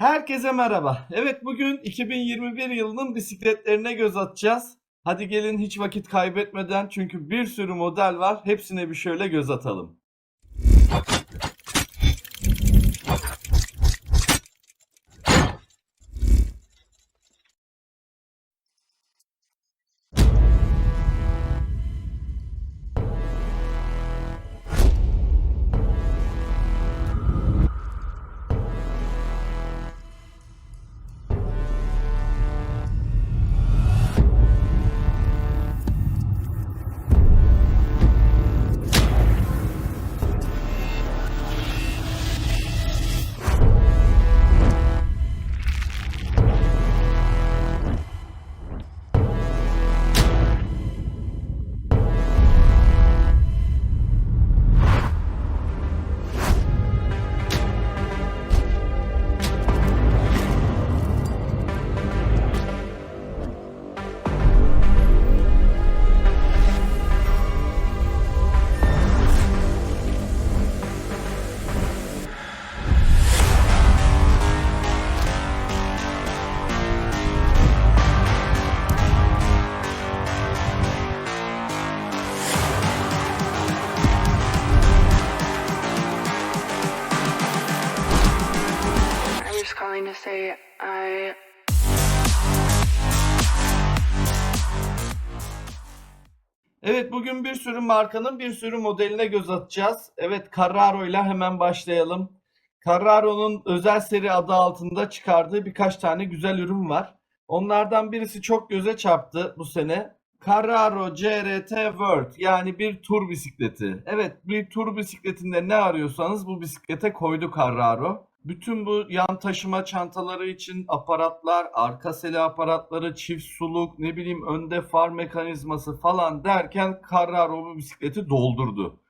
Herkese merhaba. Evet bugün 2021 yılının bisikletlerine göz atacağız. Hadi gelin hiç vakit kaybetmeden çünkü bir sürü model var. Hepsine bir şöyle göz atalım. Bugün bir sürü markanın bir sürü modeline göz atacağız. Evet Carraro ile hemen başlayalım. Carraro'nun özel seri adı altında çıkardığı birkaç tane güzel ürün var. Onlardan birisi çok göze çarptı bu sene. Carraro CRT World yani bir tur bisikleti. Evet bir tur bisikletinde ne arıyorsanız bu bisiklete koydu Carraro. Bütün bu yan taşıma çantaları için aparatlar, arka seli aparatları, çift suluk, ne bileyim önde far mekanizması falan derken Carraro bu bisikleti doldurdu.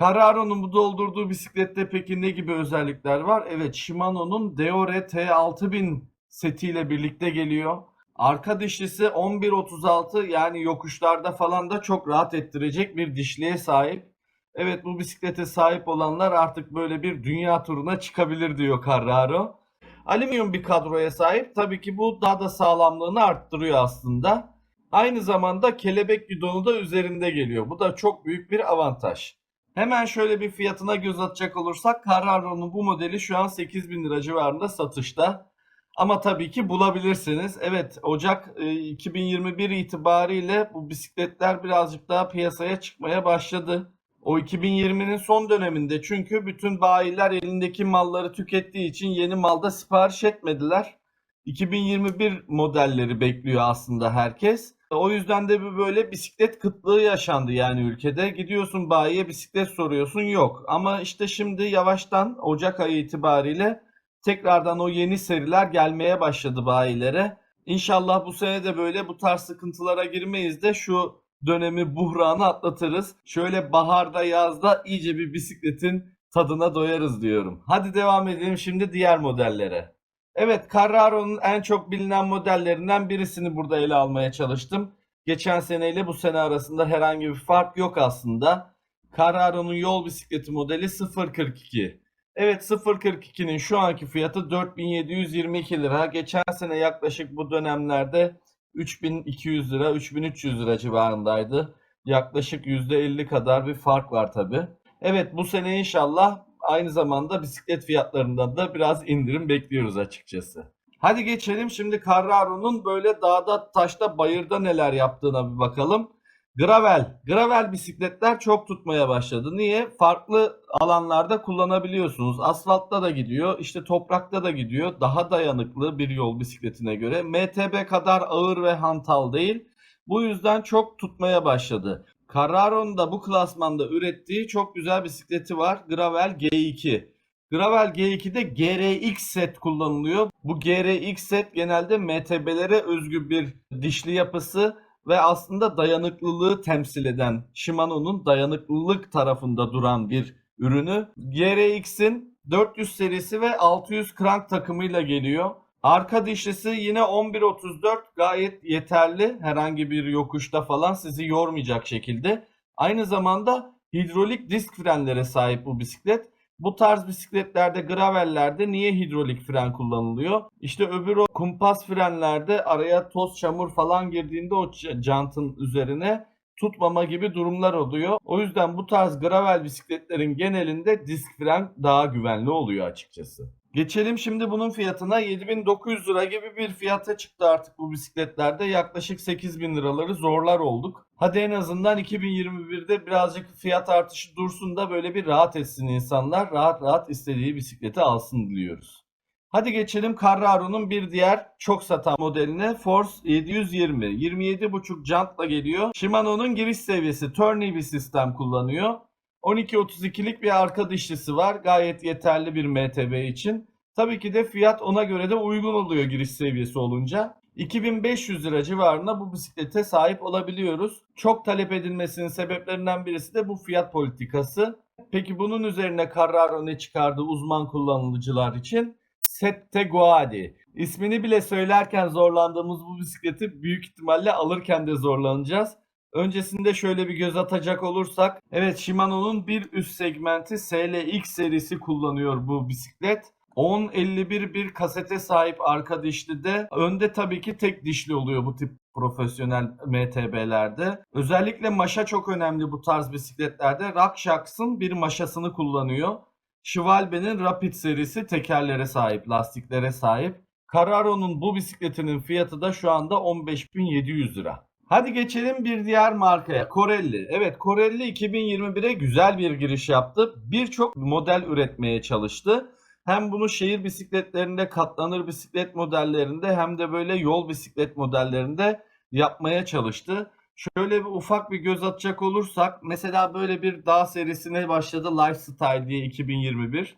Carraro'nun bu doldurduğu bisiklette peki ne gibi özellikler var? Evet Shimano'nun Deore T6000 setiyle birlikte geliyor. Arka dişlisi 11.36 yani yokuşlarda falan da çok rahat ettirecek bir dişliğe sahip. Evet bu bisiklete sahip olanlar artık böyle bir dünya turuna çıkabilir diyor Carraro. Alüminyum bir kadroya sahip. Tabii ki bu daha da sağlamlığını arttırıyor aslında. Aynı zamanda kelebek bidonu da üzerinde geliyor. Bu da çok büyük bir avantaj. Hemen şöyle bir fiyatına göz atacak olursak Carraro'nun bu modeli şu an 8000 lira civarında satışta. Ama tabii ki bulabilirsiniz. Evet Ocak e, 2021 itibariyle bu bisikletler birazcık daha piyasaya çıkmaya başladı. O 2020'nin son döneminde çünkü bütün bayiler elindeki malları tükettiği için yeni malda sipariş etmediler. 2021 modelleri bekliyor aslında herkes. O yüzden de bir böyle bisiklet kıtlığı yaşandı yani ülkede. Gidiyorsun bayiye bisiklet soruyorsun yok. Ama işte şimdi yavaştan Ocak ayı itibariyle tekrardan o yeni seriler gelmeye başladı bayilere. İnşallah bu sene de böyle bu tarz sıkıntılara girmeyiz de şu dönemi buhranı atlatırız. Şöyle baharda yazda iyice bir bisikletin tadına doyarız diyorum. Hadi devam edelim şimdi diğer modellere. Evet Carraro'nun en çok bilinen modellerinden birisini burada ele almaya çalıştım. Geçen seneyle bu sene arasında herhangi bir fark yok aslında. Carraro'nun yol bisikleti modeli 042. Evet 042'nin şu anki fiyatı 4722 lira. Geçen sene yaklaşık bu dönemlerde 3200 lira, 3300 lira civarındaydı. Yaklaşık %50 kadar bir fark var tabi. Evet bu sene inşallah aynı zamanda bisiklet fiyatlarında da biraz indirim bekliyoruz açıkçası. Hadi geçelim şimdi Carraro'nun böyle dağda, taşta, bayırda neler yaptığına bir bakalım. Gravel. Gravel bisikletler çok tutmaya başladı. Niye? Farklı alanlarda kullanabiliyorsunuz. Asfaltta da gidiyor, işte toprakta da gidiyor. Daha dayanıklı bir yol bisikletine göre. MTB kadar ağır ve hantal değil. Bu yüzden çok tutmaya başladı. Carraro'nun da bu klasmanda ürettiği çok güzel bisikleti var. Gravel G2. Gravel G2'de GRX set kullanılıyor. Bu GRX set genelde MTB'lere özgü bir dişli yapısı ve aslında dayanıklılığı temsil eden Shimano'nun dayanıklılık tarafında duran bir ürünü. GRX'in 400 serisi ve 600 crank takımıyla geliyor. Arka dişlisi yine 11.34 gayet yeterli. Herhangi bir yokuşta falan sizi yormayacak şekilde. Aynı zamanda hidrolik disk frenlere sahip bu bisiklet. Bu tarz bisikletlerde, gravellerde niye hidrolik fren kullanılıyor? İşte öbür o kumpas frenlerde araya toz, çamur falan girdiğinde o jantın üzerine tutmama gibi durumlar oluyor. O yüzden bu tarz gravel bisikletlerin genelinde disk fren daha güvenli oluyor açıkçası. Geçelim şimdi bunun fiyatına 7900 lira gibi bir fiyata çıktı artık bu bisikletlerde. Yaklaşık 8000 liraları zorlar olduk. Hadi en azından 2021'de birazcık fiyat artışı dursun da böyle bir rahat etsin insanlar. Rahat rahat istediği bisikleti alsın diliyoruz. Hadi geçelim Carraro'nun bir diğer çok satan modeline Force 720. 27.5 jantla geliyor. Shimano'nun giriş seviyesi Tourney bir sistem kullanıyor. 12.32'lik bir arka dişlisi var. Gayet yeterli bir MTB için. Tabii ki de fiyat ona göre de uygun oluyor giriş seviyesi olunca. 2500 lira civarında bu bisiklete sahip olabiliyoruz. Çok talep edilmesinin sebeplerinden birisi de bu fiyat politikası. Peki bunun üzerine Carraro ne çıkardı uzman kullanıcılar için? Sette Guadi. İsmini bile söylerken zorlandığımız bu bisikleti büyük ihtimalle alırken de zorlanacağız. Öncesinde şöyle bir göz atacak olursak, evet Shimano'nun bir üst segmenti SLX serisi kullanıyor bu bisiklet. 10.51 bir kasete sahip arka dişli de önde tabii ki tek dişli oluyor bu tip profesyonel MTB'lerde. Özellikle maşa çok önemli bu tarz bisikletlerde. Rakshak's'ın bir maşasını kullanıyor. Schwalbe'nin Rapid serisi tekerlere sahip, lastiklere sahip. Carraro'nun bu bisikletinin fiyatı da şu anda 15.700 lira. Hadi geçelim bir diğer markaya. Corelli. Evet Corelli 2021'e güzel bir giriş yaptı. Birçok model üretmeye çalıştı. Hem bunu şehir bisikletlerinde, katlanır bisiklet modellerinde hem de böyle yol bisiklet modellerinde yapmaya çalıştı. Şöyle bir ufak bir göz atacak olursak mesela böyle bir dağ serisine başladı Lifestyle diye 2021.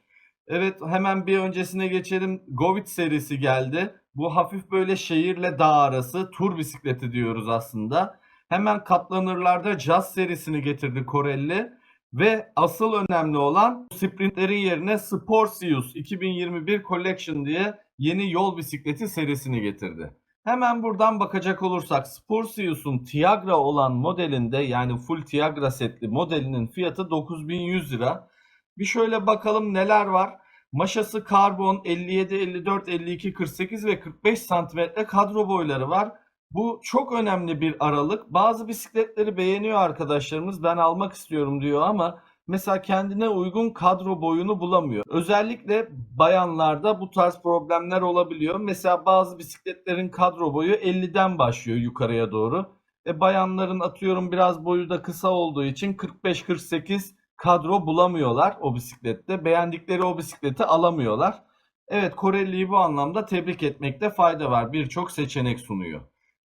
Evet hemen bir öncesine geçelim. Govit serisi geldi. Bu hafif böyle şehirle dağ arası tur bisikleti diyoruz aslında. Hemen katlanırlarda Jazz serisini getirdi Corelli. Ve asıl önemli olan sprintlerin yerine Sportius 2021 Collection diye yeni yol bisikleti serisini getirdi. Hemen buradan bakacak olursak Sportius'un Tiagra olan modelinde yani full Tiagra setli modelinin fiyatı 9100 lira. Bir şöyle bakalım neler var. Maşası karbon 57, 54, 52, 48 ve 45 santimetre kadro boyları var. Bu çok önemli bir aralık. Bazı bisikletleri beğeniyor arkadaşlarımız. Ben almak istiyorum diyor ama mesela kendine uygun kadro boyunu bulamıyor. Özellikle bayanlarda bu tarz problemler olabiliyor. Mesela bazı bisikletlerin kadro boyu 50'den başlıyor yukarıya doğru. E bayanların atıyorum biraz boyu da kısa olduğu için 45-48 kadro bulamıyorlar o bisiklette. Beğendikleri o bisikleti alamıyorlar. Evet Corelli'yi bu anlamda tebrik etmekte fayda var. Birçok seçenek sunuyor.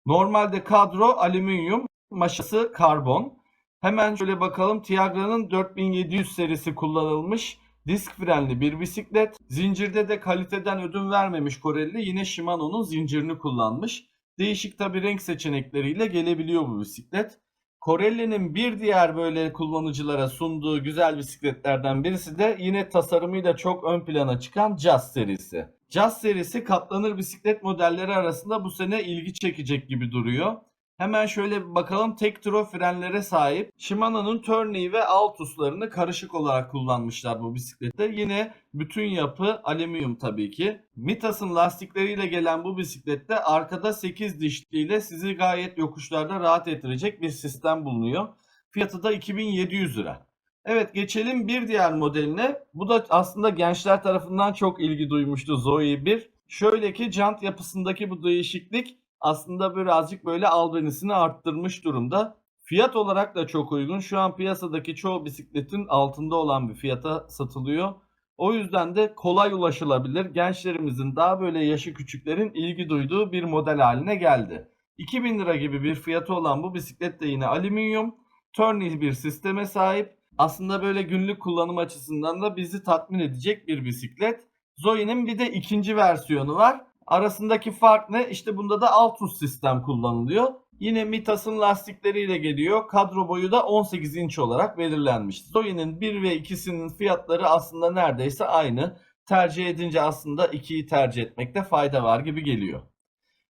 Normalde kadro alüminyum, maşası karbon. Hemen şöyle bakalım. Tiagra'nın 4700 serisi kullanılmış. Disk frenli bir bisiklet. Zincirde de kaliteden ödün vermemiş Corelli. Yine Shimano'nun zincirini kullanmış. Değişik tabi renk seçenekleriyle gelebiliyor bu bisiklet. Corelli'nin bir diğer böyle kullanıcılara sunduğu güzel bisikletlerden birisi de yine tasarımıyla çok ön plana çıkan Jazz serisi. Jazz serisi katlanır bisiklet modelleri arasında bu sene ilgi çekecek gibi duruyor. Hemen şöyle bir bakalım tek tro frenlere sahip. Shimano'nun Tourney ve Altus'larını karışık olarak kullanmışlar bu bisiklette. Yine bütün yapı alüminyum tabii ki. Mitas'ın lastikleriyle gelen bu bisiklette arkada 8 dişliyle sizi gayet yokuşlarda rahat ettirecek bir sistem bulunuyor. Fiyatı da 2700 lira. Evet geçelim bir diğer modeline. Bu da aslında gençler tarafından çok ilgi duymuştu Zoe 1. Şöyle ki jant yapısındaki bu değişiklik aslında birazcık böyle albenisini arttırmış durumda. Fiyat olarak da çok uygun. Şu an piyasadaki çoğu bisikletin altında olan bir fiyata satılıyor. O yüzden de kolay ulaşılabilir. Gençlerimizin daha böyle yaşı küçüklerin ilgi duyduğu bir model haline geldi. 2000 lira gibi bir fiyatı olan bu bisiklet de yine alüminyum. Tourney bir sisteme sahip. Aslında böyle günlük kullanım açısından da bizi tatmin edecek bir bisiklet. Zoe'nin bir de ikinci versiyonu var. Arasındaki fark ne? İşte bunda da Altus sistem kullanılıyor. Yine Mitas'ın lastikleriyle geliyor. Kadro boyu da 18 inç olarak belirlenmiş. Zoe'nin 1 ve 2'sinin fiyatları aslında neredeyse aynı. Tercih edince aslında 2'yi tercih etmekte fayda var gibi geliyor.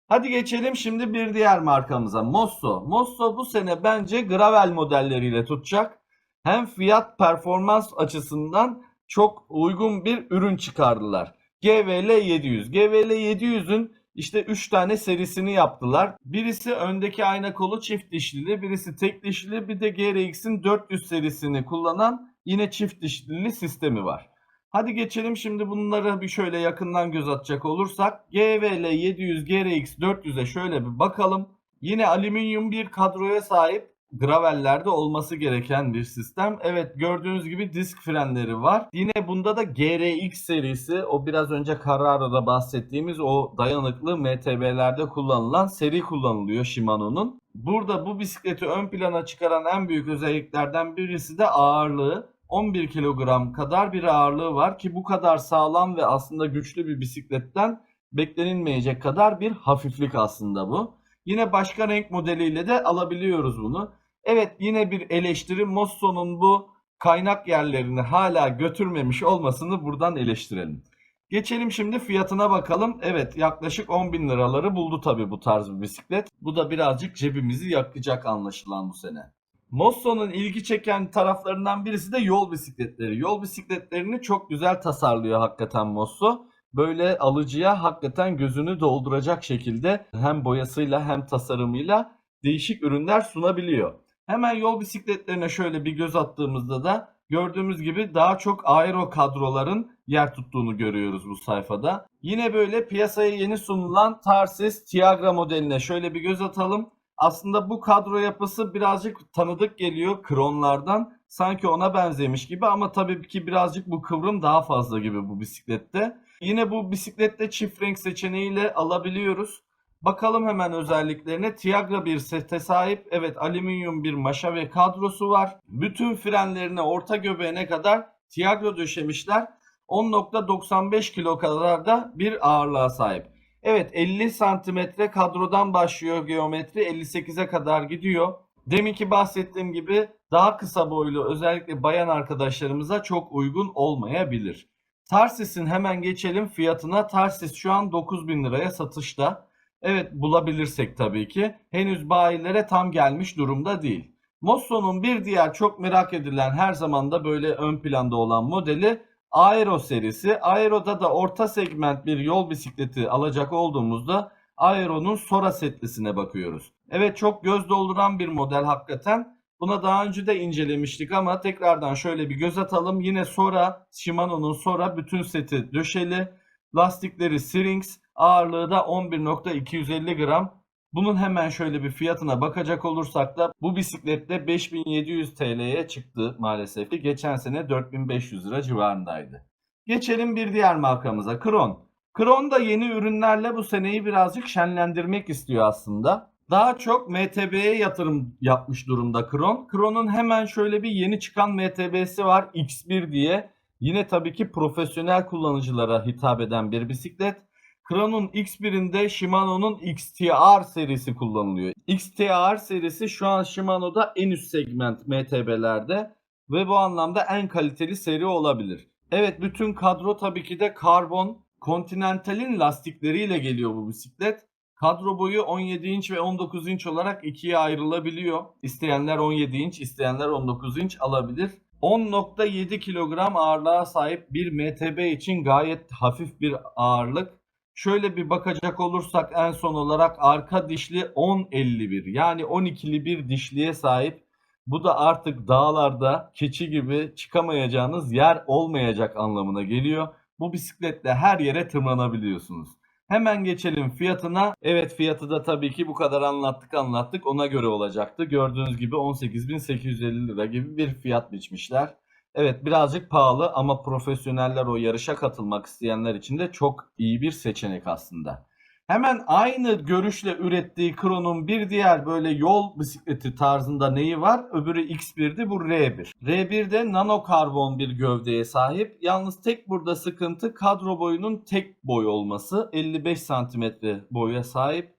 Hadi geçelim şimdi bir diğer markamıza. Mosso. Mosso bu sene bence gravel modelleriyle tutacak. Hem fiyat performans açısından çok uygun bir ürün çıkardılar. GVL 700. GVL 700'ün işte 3 tane serisini yaptılar. Birisi öndeki ayna kolu çift dişlili, birisi tek dişlili, bir de GRX'in 400 serisini kullanan yine çift dişlili sistemi var. Hadi geçelim şimdi bunlara bir şöyle yakından göz atacak olursak. GVL 700 GRX 400'e şöyle bir bakalım. Yine alüminyum bir kadroya sahip gravellerde olması gereken bir sistem. Evet gördüğünüz gibi disk frenleri var. Yine bunda da GRX serisi o biraz önce Carraro'da bahsettiğimiz o dayanıklı MTB'lerde kullanılan seri kullanılıyor Shimano'nun. Burada bu bisikleti ön plana çıkaran en büyük özelliklerden birisi de ağırlığı. 11 kilogram kadar bir ağırlığı var ki bu kadar sağlam ve aslında güçlü bir bisikletten beklenilmeyecek kadar bir hafiflik aslında bu. Yine başka renk modeliyle de alabiliyoruz bunu. Evet yine bir eleştiri Mosso'nun bu kaynak yerlerini hala götürmemiş olmasını buradan eleştirelim. Geçelim şimdi fiyatına bakalım. Evet yaklaşık 10 bin liraları buldu tabii bu tarz bir bisiklet. Bu da birazcık cebimizi yakacak anlaşılan bu sene. Mosso'nun ilgi çeken taraflarından birisi de yol bisikletleri. Yol bisikletlerini çok güzel tasarlıyor hakikaten Mosso. Böyle alıcıya hakikaten gözünü dolduracak şekilde hem boyasıyla hem tasarımıyla değişik ürünler sunabiliyor. Hemen yol bisikletlerine şöyle bir göz attığımızda da gördüğümüz gibi daha çok aero kadroların yer tuttuğunu görüyoruz bu sayfada. Yine böyle piyasaya yeni sunulan Tarsis Tiagra modeline şöyle bir göz atalım. Aslında bu kadro yapısı birazcık tanıdık geliyor kronlardan. Sanki ona benzemiş gibi ama tabii ki birazcık bu kıvrım daha fazla gibi bu bisiklette. Yine bu bisiklette çift renk seçeneğiyle alabiliyoruz. Bakalım hemen özelliklerine. Tiagra bir sete sahip. Evet alüminyum bir maşa ve kadrosu var. Bütün frenlerine orta göbeğine kadar Tiagra döşemişler. 10.95 kilo kadar da bir ağırlığa sahip. Evet 50 santimetre kadrodan başlıyor geometri 58'e kadar gidiyor. Deminki bahsettiğim gibi daha kısa boylu özellikle bayan arkadaşlarımıza çok uygun olmayabilir. Tarsis'in hemen geçelim fiyatına. Tarsis şu an 9000 liraya satışta. Evet bulabilirsek tabii ki. Henüz bayilere tam gelmiş durumda değil. Mosso'nun bir diğer çok merak edilen her zaman da böyle ön planda olan modeli Aero serisi. Aero'da da orta segment bir yol bisikleti alacak olduğumuzda Aero'nun Sora setlisine bakıyoruz. Evet çok göz dolduran bir model hakikaten. Buna daha önce de incelemiştik ama tekrardan şöyle bir göz atalım. Yine Sora, Shimano'nun Sora bütün seti döşeli. Lastikleri Syrinx, ağırlığı da 11.250 gram. Bunun hemen şöyle bir fiyatına bakacak olursak da bu bisiklette 5700 TL'ye çıktı maalesef ki. Geçen sene 4500 lira civarındaydı. Geçelim bir diğer markamıza Kron. Kron da yeni ürünlerle bu seneyi birazcık şenlendirmek istiyor aslında. Daha çok MTB'ye yatırım yapmış durumda Kron. Kron'un hemen şöyle bir yeni çıkan MTB'si var X1 diye. Yine tabii ki profesyonel kullanıcılara hitap eden bir bisiklet. Kron'un X1'inde Shimano'nun XTR serisi kullanılıyor. XTR serisi şu an Shimano'da en üst segment MTB'lerde ve bu anlamda en kaliteli seri olabilir. Evet bütün kadro tabii ki de karbon Continental'in lastikleriyle geliyor bu bisiklet. Kadro boyu 17 inç ve 19 inç olarak ikiye ayrılabiliyor. İsteyenler 17 inç, isteyenler 19 inç alabilir. 10.7 kilogram ağırlığa sahip bir MTB için gayet hafif bir ağırlık. Şöyle bir bakacak olursak en son olarak arka dişli 10.51 yani 12'li bir dişliye sahip. Bu da artık dağlarda keçi gibi çıkamayacağınız yer olmayacak anlamına geliyor. Bu bisikletle her yere tırmanabiliyorsunuz. Hemen geçelim fiyatına. Evet fiyatı da tabii ki bu kadar anlattık anlattık ona göre olacaktı. Gördüğünüz gibi 18.850 lira gibi bir fiyat biçmişler. Evet birazcık pahalı ama profesyoneller o yarışa katılmak isteyenler için de çok iyi bir seçenek aslında. Hemen aynı görüşle ürettiği Kron'un bir diğer böyle yol bisikleti tarzında neyi var? Öbürü X1'di bu R1. R1'de nano karbon bir gövdeye sahip. Yalnız tek burada sıkıntı kadro boyunun tek boy olması. 55 santimetre boya sahip.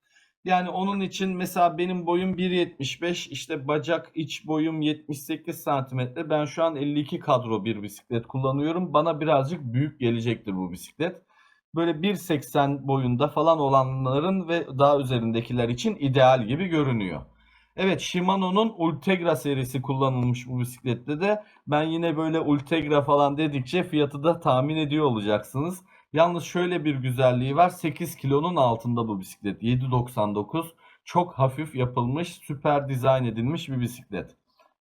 Yani onun için mesela benim boyum 1.75 işte bacak iç boyum 78 santimetre. Ben şu an 52 kadro bir bisiklet kullanıyorum. Bana birazcık büyük gelecektir bu bisiklet. Böyle 1.80 boyunda falan olanların ve daha üzerindekiler için ideal gibi görünüyor. Evet Shimano'nun Ultegra serisi kullanılmış bu bisiklette de. Ben yine böyle Ultegra falan dedikçe fiyatı da tahmin ediyor olacaksınız. Yalnız şöyle bir güzelliği var. 8 kilonun altında bu bisiklet. 7.99. Çok hafif yapılmış, süper dizayn edilmiş bir bisiklet.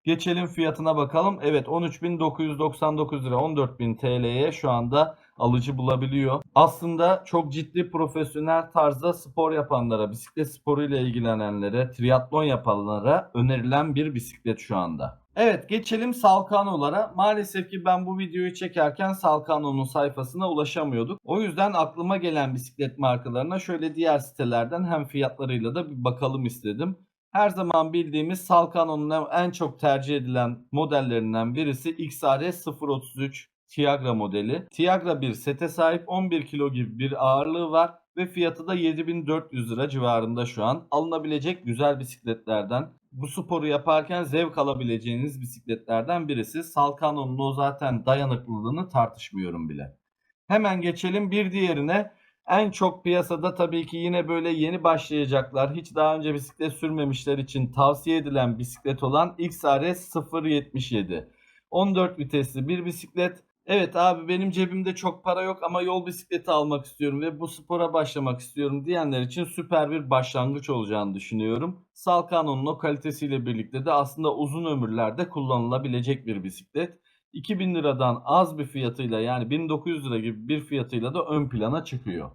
Geçelim fiyatına bakalım. Evet 13.999 lira 14.000 TL'ye şu anda alıcı bulabiliyor. Aslında çok ciddi profesyonel tarzda spor yapanlara, bisiklet sporuyla ilgilenenlere, triatlon yapanlara önerilen bir bisiklet şu anda. Evet geçelim Salkano'lara. Maalesef ki ben bu videoyu çekerken Salkano'nun sayfasına ulaşamıyorduk. O yüzden aklıma gelen bisiklet markalarına şöyle diğer sitelerden hem fiyatlarıyla da bir bakalım istedim. Her zaman bildiğimiz Salkano'nun en çok tercih edilen modellerinden birisi XRS 033 Tiagra modeli. Tiagra bir sete sahip 11 kilo gibi bir ağırlığı var ve fiyatı da 7400 lira civarında şu an. Alınabilecek güzel bisikletlerden. Bu sporu yaparken zevk alabileceğiniz bisikletlerden birisi. Salkano'nun o zaten dayanıklılığını tartışmıyorum bile. Hemen geçelim bir diğerine. En çok piyasada tabii ki yine böyle yeni başlayacaklar, hiç daha önce bisiklet sürmemişler için tavsiye edilen bisiklet olan XRS 077. 14 vitesli bir bisiklet. Evet abi benim cebimde çok para yok ama yol bisikleti almak istiyorum ve bu spora başlamak istiyorum diyenler için süper bir başlangıç olacağını düşünüyorum. Salkano'nun o kalitesiyle birlikte de aslında uzun ömürlerde kullanılabilecek bir bisiklet. 2000 liradan az bir fiyatıyla yani 1900 lira gibi bir fiyatıyla da ön plana çıkıyor.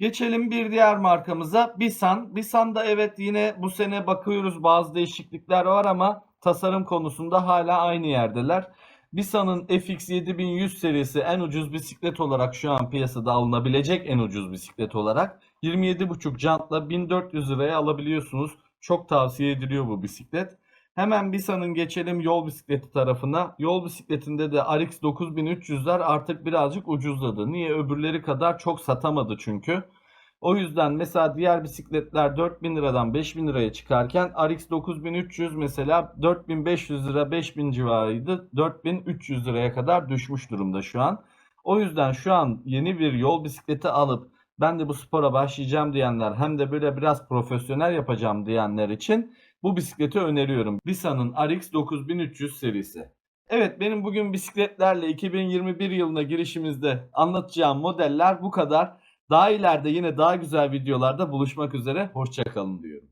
Geçelim bir diğer markamıza Bisan. Bisan'da evet yine bu sene bakıyoruz bazı değişiklikler var ama tasarım konusunda hala aynı yerdeler. Bisan'ın FX 7100 serisi en ucuz bisiklet olarak şu an piyasada alınabilecek en ucuz bisiklet olarak 27,5 jantla 1400 liraya alabiliyorsunuz. Çok tavsiye ediliyor bu bisiklet. Hemen Bisan'ın geçelim yol bisikleti tarafına. Yol bisikletinde de RX 9300'ler artık birazcık ucuzladı. Niye? Öbürleri kadar çok satamadı çünkü. O yüzden mesela diğer bisikletler 4000 liradan 5000 liraya çıkarken RX 9300 mesela 4500 lira 5000 civarıydı. 4300 liraya kadar düşmüş durumda şu an. O yüzden şu an yeni bir yol bisikleti alıp ben de bu spora başlayacağım diyenler hem de böyle biraz profesyonel yapacağım diyenler için bu bisikleti öneriyorum. Bisa'nın RX 9300 serisi. Evet benim bugün bisikletlerle 2021 yılına girişimizde anlatacağım modeller bu kadar. Daha ileride yine daha güzel videolarda buluşmak üzere. Hoşçakalın diyorum.